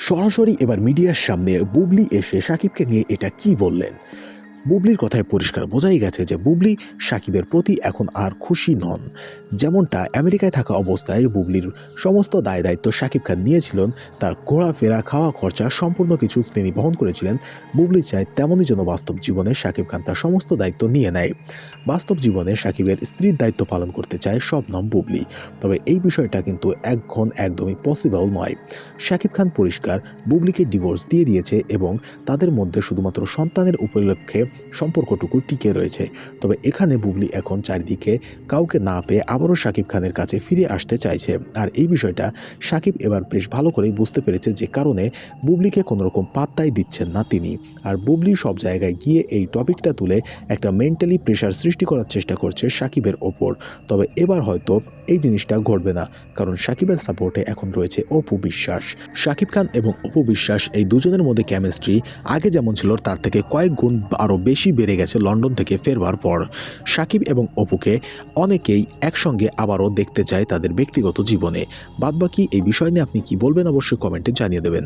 সরাসরি এবার মিডিয়ার সামনে বুবলি এসে সাকিবকে নিয়ে এটা কি বললেন? বুবলির কথায় পরিষ্কার বোঝাই গেছে যে বুবলি সাকিবের প্রতি এখন আর খুশি নন। যেমনটা আমেরিকায় থাকা অবস্থায় বুবলির সমস্ত দায় দায়িত্ব সাকিব খান নিয়েছিলেন, তার ঘোরাফেরা খাওয়া খরচা সম্পূর্ণ কিছু তিনি বহন করেছিলেন। বুবলি চায় তেমনই যেন বাস্তব জীবনে সাকিব খান তার সমস্ত দায়িত্ব নিয়ে নেয়। বাস্তব জীবনে সাকিবের স্ত্রীর দায়িত্ব পালন করতে চায় শবনম বুবলি। তবে এই বিষয়টা কিন্তু এখন একদমই পসিবল নয়। শাকিব খান পরিষ্কার বুবলিকে ডিভোর্স দিয়ে দিয়েছে এবং তাদের মধ্যে শুধুমাত্র সন্তানের উপলক্ষে সম্পর্কটুকু টিকে রয়েছে। তবে এখানে বুবলি এখন চারিদিকে কাউকে না পেয়ে আবারও শাকিব খানের কাছে ফিরে আসতে চাইছে। আর এই বিষয়টা শাকিব এবার বেশ ভালো করেই বুঝতে পেরেছে যে কারণে বুবলিকে কোনো রকম পাত্তাই দিচ্ছেন না তিনি। আর বুবলি সব জায়গায় গিয়ে এই টপিকটা তুলে একটা মেন্টালি প্রেশার সৃষ্টি করার চেষ্টা করছে সাকিবের ওপর। তবে এবার হয়তো এই জিনিসটা ঘটবে না, কারণ সাকিবের সাপোর্টে এখন রয়েছে অপু বিশ্বাস। সাকিব খান এবং অপু বিশ্বাস এই দুজনের মধ্যে কেমিস্ট্রি আগে যেমন ছিল, তার থেকে কয়েক গুণ আরও বেশি বেড়ে গেছে লন্ডন থেকে ফেরবার পর। সাকিব এবং অপুকে অনেকেই একসঙ্গে আবারও দেখতে চাই তাদের ব্যক্তিগত জীবনে। বাদবাকি এই বিষয় নিয়ে আপনি কি বলবেন অবশ্যই কমেন্টে জানিয়ে দেবেন।